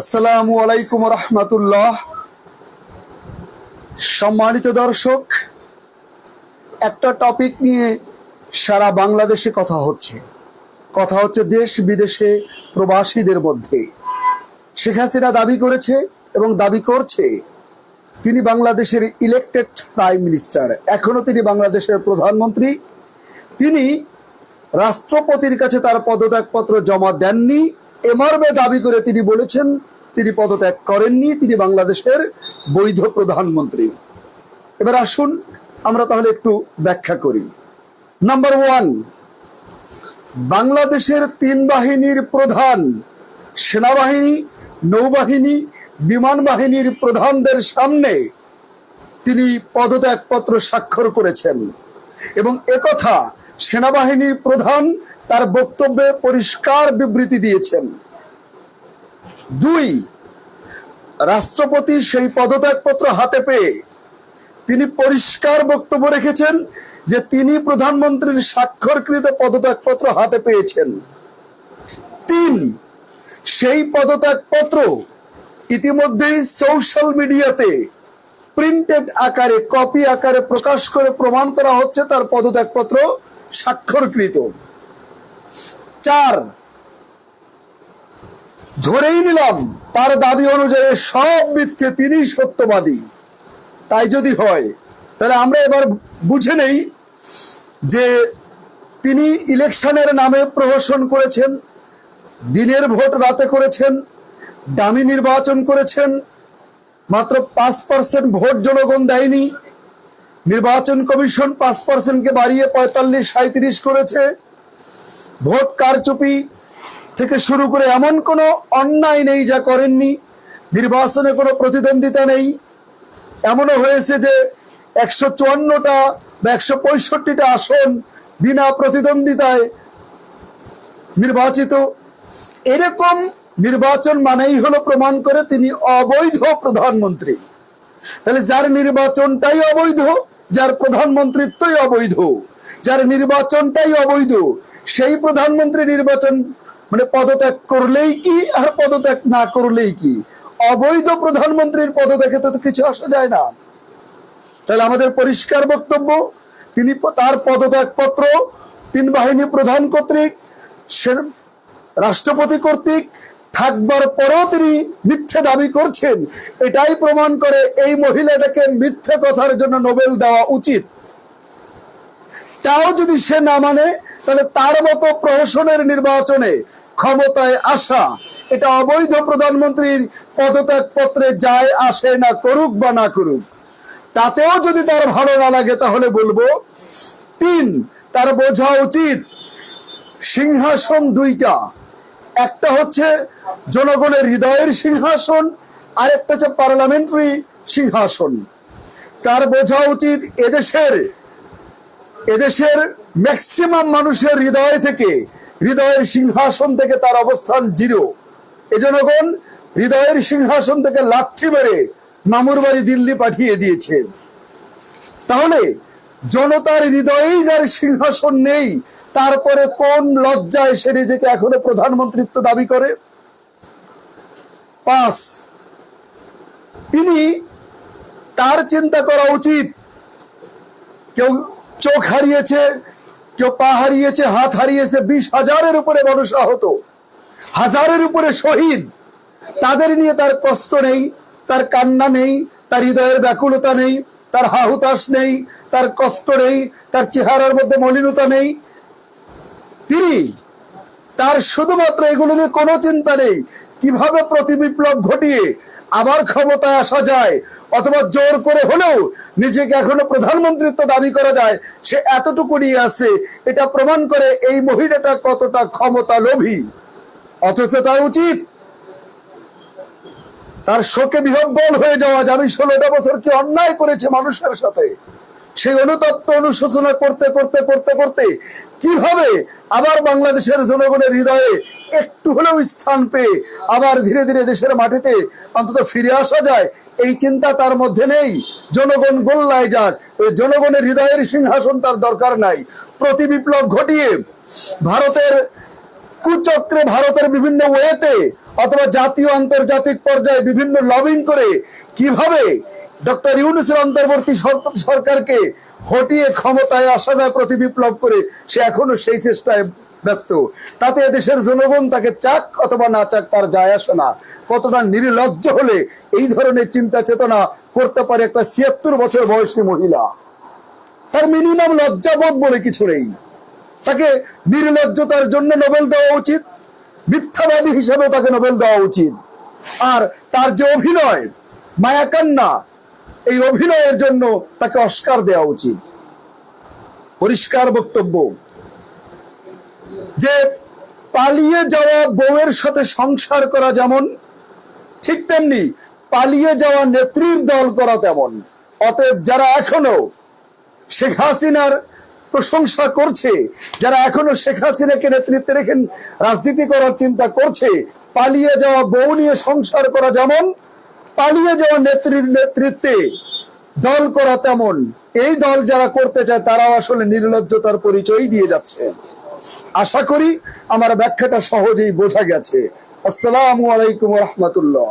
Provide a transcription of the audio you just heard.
আসসালামু আলাইকুম রহমতুল্লাহ। সম্মানিত দর্শক, একটা টপিক নিয়ে সারা বাংলাদেশে কথা হচ্ছে। কথা হচ্ছে দেশ বিদেশে প্রবাসীদের মধ্যে। শেখ হাসিনা দাবি করেছে এবং দাবি করছে, তিনি বাংলাদেশের ইলেকটেড প্রাইম মিনিস্টার এখনও তিনি বাংলাদেশের প্রধানমন্ত্রী। তিনি রাষ্ট্রপতির কাছে তার পদত্যাগপত্র জমা দেননি। এ মর্মে দাবি করে তিনি বলেছেন, তিনি পদত্যাগ করেননি, তিনি বাংলাদেশের বৈধ প্রধানমন্ত্রী। এবার আসুন, আমরা তাহলে একটু ব্যাখ্যা করি। নাম্বার ওয়ান বাংলাদেশের তিন বাহিনীর প্রধান সেনাবাহিনী, নৌবাহিনী, বিমান বাহিনীর প্রধানদের সামনে তিনি পদত্যাগপত্র স্বাক্ষর করেছেন। এবং একথা, সেনাবাহিনীর প্রধান তার বক্তব্যে পরিষ্কার বিবৃতি দিয়েছেন। দুই, রাষ্ট্রপতি সেই পদত্যাগপত্র হাতে পেয়ে তিনি পরিষ্কার বক্তব্য রেখেছেন যে তিনি প্রধানমন্ত্রীর স্বাক্ষরকৃত পদত্যাগপত্র হাতে পেয়েছেন। তিন, সেই পদত্যাগপত্র ইতিমধ্যেই সোশ্যাল মিডিয়াতে প্রিন্টেড আকারে, কপি আকারে প্রকাশ করে প্রমাণ করা হচ্ছে তার পদত্যাগপত্র স্বাক্ষরকৃত। চার। ধরেই নিলাম, তার দাবি অনুযায়ী সব মিথ্যে তিনি সত্যবাদী। তাই যদি হয়, তাহলে আমরা এবার বুঝে নেই যে তিনি ইলেকশনের নামে প্রহসন করেছেন, দিনের ভোট রাতে করেছেন, দামি নির্বাচন করেছেন, মাত্র পাঁচ পার্সেন্ট ভোট জনগণ দেয়নি, নির্বাচন কমিশন পাঁচ পার্সেন্টকে বাড়িয়ে পঁয়তাল্লিশ সাঁত্রিশ করেছে। ভোট কারচুপি থেকে শুরু করে এমন কোনো অন্যায় নেই যা করেননি, নির্বাচনে কোনো প্রতিদ্বন্দ্বিতা নেই। এমনও হয়েছে যে একশো চুয়ান্নটা বা একশো পঁয়ষট্টিটা আসন বিনা প্রতিদ্বন্দ্বিতায় নির্বাচিত। এরকম নির্বাচন মানেই হলো প্রমাণ করে তিনি অবৈধ প্রধানমন্ত্রী। তাহলে যার নির্বাচনটাই অবৈধ, যার প্রধানমন্ত্রিত্বই অবৈধ, যার নির্বাচনটাই অবৈধ সেই প্রধানমন্ত্রী নির্বাচন মানে পদত্যাগ করলেই কি আর পদত্যাগ না করলেই কি? অবৈধ প্রধানমন্ত্রীর পদত্যাগে তো কিছু আসা যায় না। তাহলে আমাদের পরিষ্কার বক্তব্য, তিনি তার পদত্যাগপত্র, তিন বাহিনী প্রধান কর্তৃক রাষ্ট্রপতি কর্তৃক থাকবার পরও তিনি মিথ্যে দাবি করছেন। এটাই প্রমাণ করে এই মহিলাটাকে মিথ্যে কথার জন্য নোবেল দেওয়া উচিত। তাও যদি সে না মানে তাহলে তার মতো প্রহসনের নির্বাচনে ক্ষমতায় আসা, এটা অবৈধ প্রধানমন্ত্রীর পদত্যাগ পত্রে যায়, আসে না করুক বা না করুক, তাতেও যদি তার ভালো না লাগে তাহলে বলব, তিন, তার বোঝা উচিত, সিংহাসন দুইটা, একটা হচ্ছে জনগণের হৃদয়ের সিংহাসন আর একটা হচ্ছে পার্লামেন্টারি সিংহাসন, তার বোঝা উচিত এদেশের এদেশের ম্যাক্সিমাম মানুষের হৃদয় থেকে, হৃদয়ের সিংহাসন থেকে তার অবস্থান জিরো এ জনগণ হৃদয়ের সিংহাসন থেকে লাথি মেরে মামুর বাড়ি দিল্লি পাঠিয়ে দিয়েছে। তাহলে জনতার হৃদয়েই যার সিংহাসন নেই, তারপরে কোন লজ্জায় সে নিজেকে এখনও প্রধানমন্ত্রিত্ব দাবি করে? পাঁচ, তিনি তার চিন্তা করা উচিত। কেউ চোখ হারিয়েছে, কেউ পা হারিয়েছে, হাত হারিয়েছে, বিশ হাজারের উপরে মানুষ আহত। হাজারের উপরে শহীদ। তাদের নিয়ে তার কষ্ট নেই, তার কান্না নেই, তার হৃদয়ের ব্যাকুলতা নেই, তার হাহুতাস নেই, তার কষ্ট নেই, তার চেহারার মধ্যে মলিনতা নেই। তিনি তার শুধুমাত্র এগুলো নিয়ে কোনো চিন্তা নেই। কীভাবে প্রতি বিপ্লব ঘটিয়ে আবার ক্ষমতায় আসা যায় অথবা জোর করে হলেও নিজেকে এখনও প্রধানমন্ত্রিত্ব দাবি করা যায়, সে এতটুকু নিয়ে আছে, এটা প্রমাণ করে এই মহিলাটা কতটা ক্ষমতা লোভী অথচ তার উচিত তার শোকে বিহব্বল হয়ে যাওয়া, যে ষোলোটা বছর কি অন্যায় করেছে মানুষের সাথে? সেই অনুতপ্ত অনুশোচনা করতে করতে করতে করতে কীভাবে আবার বাংলাদেশের জনগণের হৃদয়ে একটু হলেও স্থান পেয়ে আবার ধীরে ধীরে দেশের মাটিতে অন্তত ফিরে আসা যায়, এই চিন্তা তার মধ্যে নেই। জনগণ গোল্লায় যাক জনগণের হৃদয়ের সিংহাসন তার দরকার নাই। প্রতি বিপ্লব ঘটিয়ে ভারতের কুচক্রে ভারতের বিভিন্ন ওয়েতে অথবা জাতীয় আন্তর্জাতিক পর্যায়ে বিভিন্ন লবিং করে কীভাবে ডক্টর ইউনুসের অন্তর্বর্তী সরকারকে হটিয়ে ক্ষমতায় আসা যায় প্রতি বিপ্লব করে, সে এখনও সেই চেষ্টায় ব্যস্ত। তাতে দেশের জনগণ তাকে চাক অথবা না চাক তার যায় আসে না। কতটা নির্লজ্জ হলে এই ধরনের চিন্তা চেতনা করতে পারে একটা ছিয়াত্তর বছর বয়সী মহিলা। তার মিনিমাম লজ্জাবোধ বলে কিছু নেই। তাকে নির্লজ্জতার জন্য নোবেল দেওয়া উচিত। মিথ্যাবাদী হিসেবে তাকে নোবেল দেওয়া উচিত। আর তার যে অভিনয়, মায়াকান্না, এই অভিনয়ের জন্য তাকে অস্কার দেওয়া উচিত। পরিষ্কার বক্তব্য। যে পালিয়ে যাওয়া বউয়ের সাথে সংসার করা যেমন, ঠিক তেমনি পালিয়ে যাওয়া নেত্রীর দল করা তেমন। অতএব যারা এখনও শেখ হাসিনার প্রশংসা করছে, যারা এখনও শেখ হাসিনাকে নেতৃত্বে রেখে রাজনীতি করার চিন্তা করছে, পালিয়ে যাওয়া বউ নিয়ে সংসার করা যেমন, পালিয়ে যাওয়া নেত্রীর নেতৃত্বে দল করা তেমন। এই দল যারা করতে চায়, তারাও আসলে নির্লজ্জতার পরিচয় দিয়ে যাচ্ছে। আশা করি আমার ব্যাখ্যাটা সহজেই বোঝা গেছে। আসসালামু আলাইকুম রহমতুল্লাহ।